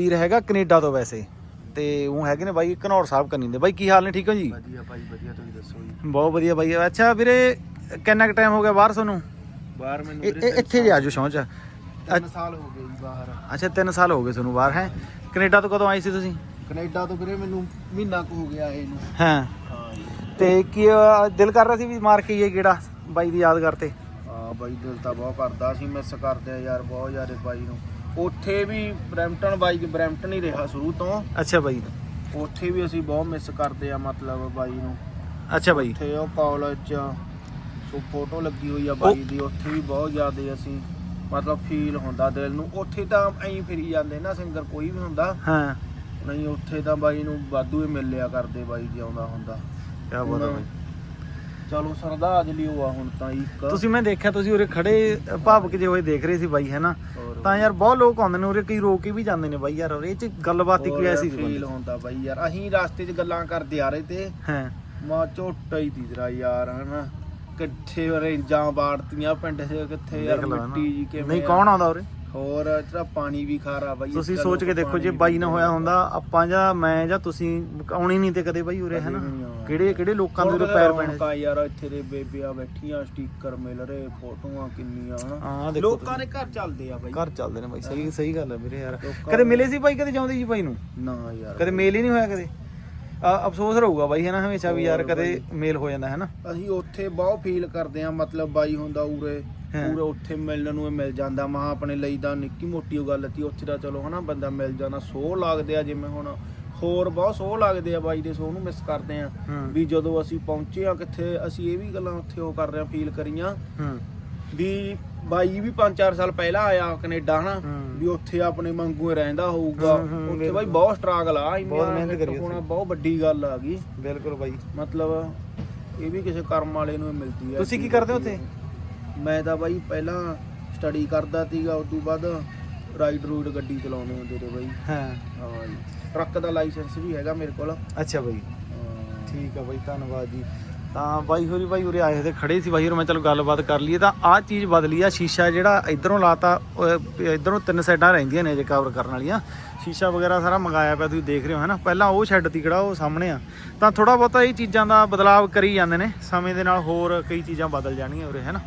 ਵੀਰ ਹੈਗਾ ਕੈਨੇਡਾ ਤੋਂ ਵੈਸੇ। ਤੇ ਉਹ ਹੈਗੇ ਨੇ ਬਾਈ ਘਨੌਰ ਸਾਹਿਬ ਕੰਨੀ ਦੇ। ਬਾਈ ਕੀ ਹਾਲ ਨੇ? ਠੀਕ ਹੋ ਜੀ? ਵਧੀਆ ਭਾਈ ਵਧੀਆ ਤੁਸੀਂ ਦੱਸੋ ਜੀ? ਬਹੁਤ ਵਧੀਆ ਬਾਈ। ਅੱਛਾ ਵੀਰੇ ਕਿੰਨਾ ਕੁ ਟਾਈਮ ਹੋ ਗਿਆ ਬਾਹਰ ਤੁਹਾਨੂੰ? ਬਾਹਰ ਮੈਨੂੰ ਇਹ- ਇਹ- ਇੱਥੇ ਜੇ ਆਜੋ ਸ਼ੌਂਚ। ਤਿੰਨ ਸਾਲ ਹੋ ਗਏ ਜੀ ਬਾਹਰ। ਅੱਛਾ 3 ਸਾਲ ਹੋ ਗਏ ਤੁਹਾਨੂੰ ਬਾਹਰ ਹੈ? ਕੈਨੇਡਾ ਤੋਂ ਕਦੋਂ ਆਏ ਸੀ ਤੁਸੀਂ? ਕੈਨੇਡਾ ਤੋਂ ਵੀਰੇ ਮੈਨੂੰ ਮਹੀਨਾ ਕੁ ਹੋ ਗਿਆ ਇਹਨੂੰ ਹਾਂ? ਹਾਂ ਜੀ। ਤੇ ਕੀ ਅਹ, ਦਿਲ ਕਰ ਰਿਹਾ ਸੀ ਵੀ ਮਾਰ ਕੇ ਆਈਏ ਕਿਹੜਾ ਬਾਈ ਦੀ ਯਾਦ ਕਰਤੇ ਹਾਂ ਬਾਈ ਦਿਲ ਤਾਂ ਬਹੁਤ ਕਰਦਾ ਸੀ ਮਿਸ ਕਰਦੇ ਆ ਯਾਰ ਬਹੁਤ ਜ਼ਿਆਦਾ ਬਾਈ ਨੂੰ। ਉੱਥੇ ਵੀ ਬਰੈਂਪਟਨ ਬਾਈ ਬਰੈਂਪਟਨ ਹੀ ਰਿਹਾ ਸ਼ੁਰੂ ਤੋਂ। ਅੱਛਾ ਬਾਈ। ਉੱਥੇ ਵੀ ਅਸੀਂ ਬਹੁਤ ਮਿਸ ਕਰਦੇ ਆ ਮਤਲਬ ਬਾਈ ਨੂੰ। ਅੱਛਾ ਬਾਈ। ਉੱਥੇ ਉਹ ਕਾਲਜ ਚ ਸੋ ਫੋਟੋ ਲੱਗੀ ਹੋਈ ਆ ਬਾਈ ਦੀ ਉੱਥੇ ਵੀ ਬਹੁਤ ਜ਼ਿਆਦਾ ਅਸੀਂ ਮਤਲਬ ਫੀਲ ਹੁੰਦਾ ਦਿਲ ਨੂੰ। ਉੱਥੇ ਤਾਂ ਐਂ ਫਿਰੀ ਜਾਂਦੇ ਨਾ ਸਿੰਗਰ ਕੋਈ ਵੀ ਹੁੰਦਾ। ਹਾਂ। ਨਹੀਂ ਉੱਥੇ ਤਾਂ ਬਾਈ ਨੂੰ ਵਾਧੂ ਹੀ ਮਿਲਿਆ ਕਰਦੇ ਬਾਈ ਜਿਉਂਦਾ ਹੁੰਦਾ। ਕੀ ਬਾਤ ਹੈ ਬਾਈ। ਚਲੋ ਸਰਦਾਜ ਉਹ ਆ ਹੁਣ ਤਾਂ ਇੱਕ। ਤੁਸੀਂ ਮੈਂ ਦੇਖਿਆ ਤੁਸੀਂ ਉਰੇ ਖੜੇ ਭਾਵੁਕ ਜਿਹੇ ਹੋਏ ਦੇਖ ਰਹੇ ਸੀ ਬਾਈ ਹੈ ਨਾ? ਹੋਰ। ਤਾਂ ਯਾਰ ਬਹੁਤ ਲੋਕ ਆਉਂਦੇ ਨੇ ਉਰੇ ਕਈ ਰੋਕ ਕੇ ਵੀ ਜਾਂਦੇ ਨੇ ਬਾਈ ਯਾਰ ਇਹ ਚ ਗੱਲਬਾਤ ਹੀ ਕੋਈ ਐਸੀ ਨਹੀਂ ਫੀਲ ਹੁੰਦਾ ਬਾਈ ਯਾਰ ਅਸੀਂ ਰਸਤੇ 'ਚ ਗੱਲਾਂ ਕਰਦੇ ਆ ਰਹੇ ਤੇ। ਹਾਂ। ਮਾ ਝੋਟਾ ਹੀ ਤੇਰਾ ਯਾਰ ਹਨਾ। ਕਿੱਥੇ ਰੇਂਜਾਂ ਬਾੜਤੀਆਂ ਪਿੰਡ 'ਚ ਕਿੱਥੇ ਯਾਰ। ਮਿੱਟੀ ਜੀ ਕਿਵੇਂ ਨਹੀਂ। ਕੌਣ ਆਉਂਦਾ ਉਰੇ? ਹੋਰ ਤੇਰਾ ਪਾਣੀ ਵੀ ਖਾਰਾ ਬਾਈ ਤੁਸੀਂ ਸੋਚ ਕੇ ਦੇਖੋ ਜੇ ਬਾਈ ਨਾ ਹੋਇਆ। ਹੁੰਦਾ ਆਪਾਂ ਜਾਂ ਮੈਂ ਜਾਂ ਤੁਸੀਂ ਆਉਣੀ ਨਹੀਂ ਤੇ ਕਦੇ ਬਾਈ ਉਰੇ ਹੈ ਨਾ। ਕਿਹੜੇ ਕਿਹੜੇ ਲੋਕਾਂ ਦੇ ਪੈਰ ਪੈਣੇ ਰੌਣਕਾਂ ਯਾਰ ਇੱਥੇ ਦੇ ਬੇਬੀਆਂ ਬੈਠੀਆਂ ਸਟicker ਮਿਲ ਰਹੇ ਫੋਟੋਆਂ ਕਿੰਨੀਆਂ ਹਨਾ? ਲੋਕਾਂ ਦੇ ਘਰ ਚੱਲਦੇ ਆ ਬਾਈ। ਘਰ ਚੱਲਦੇ ਨੇ ਬਾਈ ਸਹੀ ਸਹੀ ਗੱਲ ਹੈ ਵੀਰੇ ਯਾਰ। ਕਦੇ ਮਿਲੇ ਸੀ ਬਾਈ ਕਦੇ ਜਾਂਦੇ ਜੀ ਬਾਈ ਨੂੰ? ਨਾ ਯਾਰ। ਕਦੇ ਮੇਲ ਹੀ ਨਹੀਂ ਹੋਇਆ ਕਦੇ? ਅਫਸੋਸ ਰਹੂਗਾ ਬਾਈ ਹੈ ਨਾ ਹਮੇਸ਼ਾ ਵੀ ਯਾਰ ਕਦੇ ਮੇਲ ਹੋ ਜਾਂਦਾ ਹੈ ਨਾ ਅਸੀਂ ਉੱਥੇ ਬਹੁਤ ਫੀਲ ਕਰਦੇ ਆ ਮਤਲਬ ਬਾਈ ਹੁੰਦਾ ਉਰੇ ਹਾਂ। ਪੂਰੇ ਉੱਥੇ ਮਿਲਣ ਨੂੰ ਇਹ ਮਿਲ ਜਾਂਦਾ। ਮਹਾ ਆਪਣੇ ਲਈ ਤਾਂ ਨਿੱਕੀ ਮੋਟੀ ਉਹ ਗੱਲ ਤੀ ਉੱਥੇ ਦਾ ਚਲੋ ਹਨਾ ਬੰਦਾ ਮਿਲ ਜਾਂਦਾ। ਸੋਹ ਲੱਗਦੇ ਆ ਜਿਵੇਂ ਹੁਣ ਹੋਰ ਬਹੁਤ ਸੋਹ ਲੱਗਦੇ ਆ ਬਾਈ ਦੇ ਸੋਹ ਨੂੰ ਮਿਸ ਕਰਦੇ ਆ। ਹੂੰ। ਵੀ ਜਦੋਂ ਅਸੀਂ ਪਹੁੰਚੇ ਆ ਕਿੱਥੇ ਅਸੀਂ ਇਹ ਵੀ ਗੱਲਾਂ ਉੱਥੇ ਉਹ ਕਰ ਰਹੇ ਆ ਫੀਲ ਕਰੀਆਂ। ਹੂੰ। ਵੀ ਬਾਈ ਵੀ 5-4 ਸਾਲ ਪਹਿਲਾਂ ਆਇਆ ਕੈਨੇਡਾ ਹਨਾ। ਵੀ ਉੱਥੇ ਆਪਣੇ ਵਾਂਗੂ ਹੀ ਰਹਿੰਦਾ ਹੋਊਗਾ ਉੱਥੇ। ਬਾਈ ਬਹੁਤ ਸਟਰਗਲ ਆ ਇੰਨਾ ਬਹੁਤ ਮਿਹਨਤ hit ਕਰੀ ਹੋਣਾ। ਬਹੁਤ ਵੱਡੀ ਗੱਲ ਆ ਗਈ ਬਿਲਕੁਲ ਬਾਈ ਮਤਲਬ ਇਹ ਵੀ ਕਿਸੇ ਕਰਮ ਵਾਲੇ ਨੂੰ ਹੀ ਮਿਲਦੀ ਹੈ ਤੁਸੀਂ ਕੀ ਕਰਦੇ ਹੋ ਉੱਥੇ? ਮੈਂ ਤਾਂ ਬਾਈ ਪਹਿਲਾਂ ਸਟੱਡੀ ਕਰਦਾ ਸੀਗਾ ਉਸ ਤੋਂ ਬਾਅਦ ਰਾਈਡ ਰੂਡ ਗੱਡੀ ਚਲਾਉਂਦੇ ਹੁੰਦੇ ਤੇ ਬਾਈ ਹਾਂ ਹਾਂ ਟਰੱਕ ਦਾ ਲਾਇਸੈਂਸ ਵੀ ਹੈਗਾ ਮੇਰੇ ਕੋਲ ਅੱਛਾ ਬਾਈ। ਠੀਕ ਆ ਬਾਈ ਧੰਨਵਾਦ ਜੀ ਤਾਂ ਬਾਈ ਹੋਰੀ ਬਾਈ ਉਰੇ ਆਏ ਤੇ ਖੜੇ ਸੀ ਬਾਈ ਹੋਰ, ਮੈਂ ਚਲੋ ਗੱਲਬਾਤ ਕਰ ਲਈਏ। ਤਾਂ ਆਹ ਚੀਜ਼ ਬਦਲੀ ਆ, ਸ਼ੀਸ਼ਾ ਜਿਹੜਾ ਇਧਰੋਂ ਲਾਤਾ, ਉਹ ਇਧਰੋਂ ਤਿੰਨ ਸਾਈਡਾਂ ਰਹਿੰਦੀਆਂ ਨੇ ਜੇ ਕਵਰ ਕਰਨ ਵਾਲੀਆਂ। ਸ਼ੀਸ਼ਾ ਵਗੈਰਾ ਸਾਰਾ ਮੰਗਾਇਆ ਪਿਆ, ਤੁਸੀਂ ਦੇਖ ਰਹੇ ਹੋ, ਹੈ ਨਾ? ਪਹਿਲਾਂ ਉਹ ਸ਼ੈੱਡ ਤੀ ਕਿਹੜਾ ਉਹ ਸਾਹਮਣੇ ਆ। ਤਾਂ ਥੋੜਾ ਬਹੁਤਾ ਇਹ ਚੀਜ਼ਾਂ ਦਾ ਬਦਲਾਅ ਕਰੀ ਜਾਂਦੇ ਨੇ। ਸਮੇਂ ਦੇ ਨਾਲ ਹੋਰ ਕਈ ਚੀਜ਼ਾਂ ਬਦਲ ਜਾਣਗੀਆਂ ਉਰੇ, ਹੈ ਨਾ?